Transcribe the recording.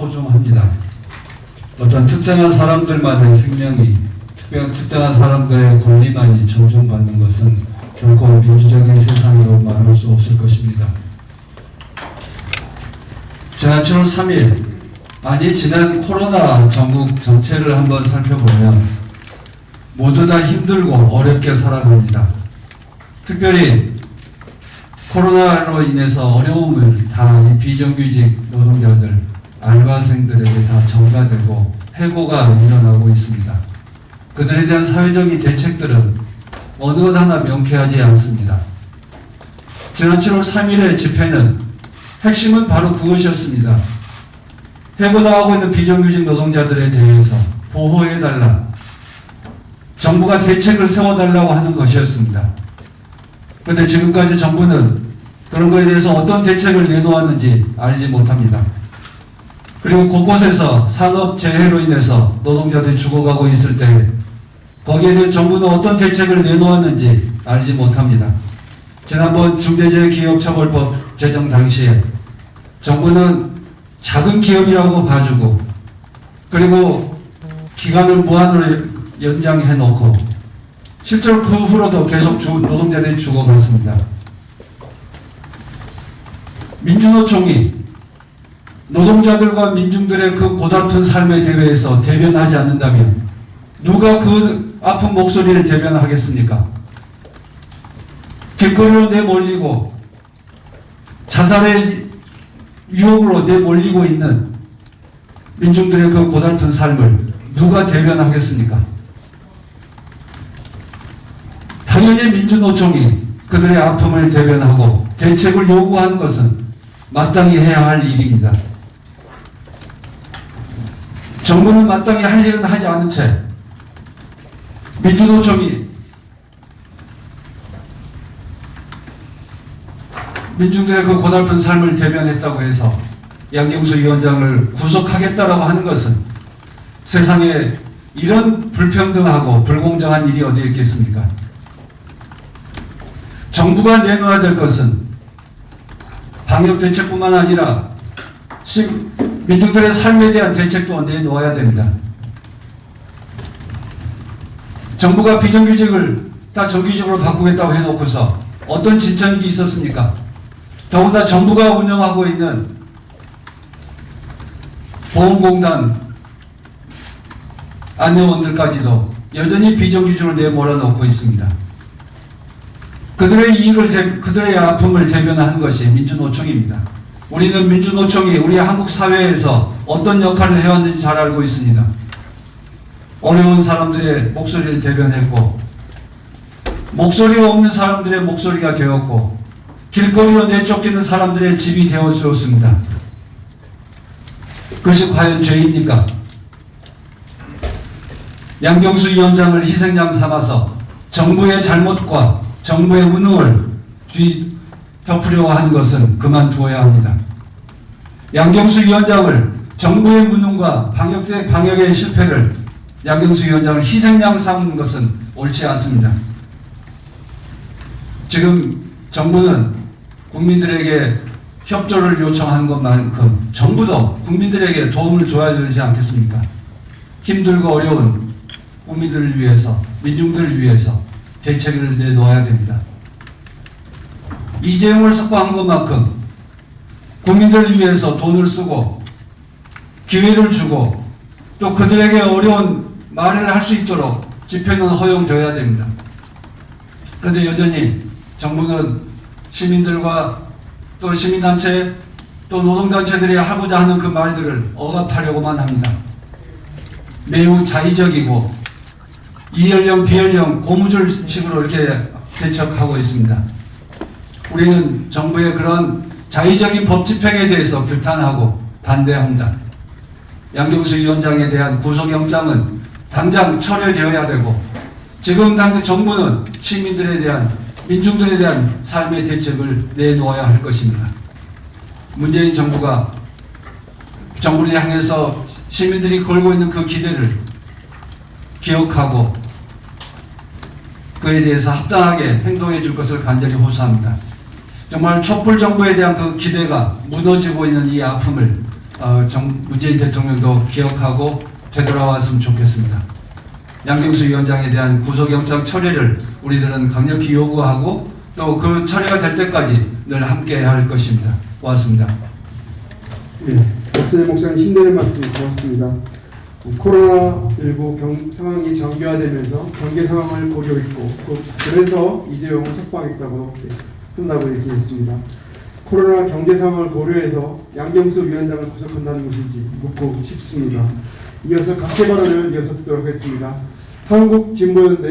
소중합니다. 어떤 특정한 사람들만의 생명이 특별, 특정한 사람들의 권리만이 존중받는 것은 결코 민주적인 세상이라고 말할 수 없을 것입니다. 지난 7월 3일 아니 지난 코로나 전국 전체를 한번 살펴보면 모두 다 힘들고 어렵게 살아갑니다. 특별히 코로나로 인해서 어려움을 다이 비정규직 노동자들, 알바생들에게 다 전가되고 해고가 일어나고 있습니다. 그들에 대한 사회적인 대책들은 어느 것 하나 명쾌하지 않습니다. 지난 7월 3일의 집회는 핵심은 바로 그것이었습니다. 해고당하고 있는 비정규직 노동자들에 대해서 보호해달라. 정부가 대책을 세워달라고 하는 것이었습니다. 그런데 지금까지 정부는 그런 것에 대해서 어떤 대책을 내놓았는지 알지 못합니다. 그리고 곳곳에서 산업 재해로 인해서 노동자들이 죽어가고 있을 때 거기에 대해 정부는 어떤 대책을 내놓았는지 알지 못합니다. 지난번 중대재해기업처벌법 제정 당시에 정부는 작은 기업이라고 봐주고 그리고 기간을 무한으로 연장해 놓고 실제로 그 후로도 계속 주- 노동자들이 죽어갔습니다. 민주노총이 노동자들과 민중들의 그 고달픈 삶의 대회에서 대변하지 않는다면 누가 그 아픈 목소리를 대변하겠습니까? 길거리로 내몰리고 자살의 유혹으로 내몰리고 있는 민중들의 그 고달픈 삶을 누가 대변하겠습니까? 당연히 민주노총이 그들의 아픔을 대변하고 대책을 요구하는 것은 마땅히 해야 할 일입니다. 정부는 마땅히 할 일은 하지 않은 채 민주노총이 민중들의 그 고달픈 삶을 대변했다고 해서 양경수 위원장을 구속하겠다라고 하는 것은 세상에 이런 불평등하고 불공정한 일이 어디 있겠습니까? 정부가 내놓아야 될 것은 방역 대책뿐만 아니라 시- 민중들의 삶에 대한 대책도 내놓아야 됩니다. 정부가 비정규직을 다 정규직으로 바꾸겠다고 해놓고서 어떤 진척이 있었습니까? 더군다나 정부가 운영하고 있는 보험공단 안내원들까지도 여전히 비정규직으로 내몰아놓고 있습니다. 그들의 이익을 대- 그들의 아픔을 대변하는 것이 민주노총입니다. 우리는 민주노총이 우리 한국 사회에서 어떤 역할을 해왔는지 잘 알고 있습니다. 어려운 사람들의 목소리를 대변했고 목소리가 없는 사람들의 목소리가 되었고 길거리로 내쫓기는 사람들의 집이 되어 주었습니다. 그것이 과연 죄입니까? 양경수 위원장을 희생양 삼아서 정부의 잘못과 정부의 무능을 뒤 덮으려고 하는 것은 그만두어야 합니다. 양경수 위원장을 정부의 무능과 방역의, 방역의 실패를 양경수 위원장을 희생양 삼는 것은 옳지 않습니다. 지금 정부는 국민들에게 협조를 요청한 것만큼 정부도 국민들에게 도움을 줘야 되지 않겠습니까? 힘들고 어려운 국민들을 위해서, 민중들을 위해서 대책을 내놓아야 됩니다. 이재용을 석방한 것만큼 국민들을 위해서 돈을 쓰고 기회를 주고 또 그들에게 어려운 말을 할 수 있도록 집회는 허용되어야 됩니다. 그런데 여전히 정부는 시민들과 또 시민단체 또 노동단체들이 하고자 하는 그 말들을 억압하려고만 합니다. 매우 자의적이고 이연령 비연령 고무줄식으로 이렇게 대척하고 있습니다. 우리는 정부의 그런 자의적인 법 집행에 대해서 규탄하고 반대합니다. 양경수 위원장에 대한 구속영장은 당장 철회되어야 되고 지금 당장 정부는 시민들에 대한 민중들에 대한 삶의 대책을 내놓아야 할 것입니다. 문재인 정부가 정부를 향해서 시민들이 걸고 있는 그 기대를 기억하고 그에 대해서 합당하게 행동해 줄 것을 간절히 호소합니다. 정말 촛불 정부에 대한 그 기대가 무너지고 있는 이 아픔을 어, 정, 문재인 대통령도 기억하고 되돌아왔으면 좋겠습니다. 양경수 위원장에 대한 구속영장 처리를 우리들은 강력히 요구하고 또 그 처리가 될 때까지 늘 함께 할 것입니다. 고맙습니다. 예, 박선일 목사님 힘내는 말씀 고맙습니다. 코로나19 경, 상황이 장기화되면서 장기 상황을 고려했고 그- 그래서 이재용을 석방했다고 예, 끝나고 얘기했습니다. 코로나 경제 상황을 고려해서 양경수 위원장을 구속한다는 것인지 묻고 싶습니다. 이어서 각계 발언을 이어서 듣도록 하겠습니다. 한국 진보연대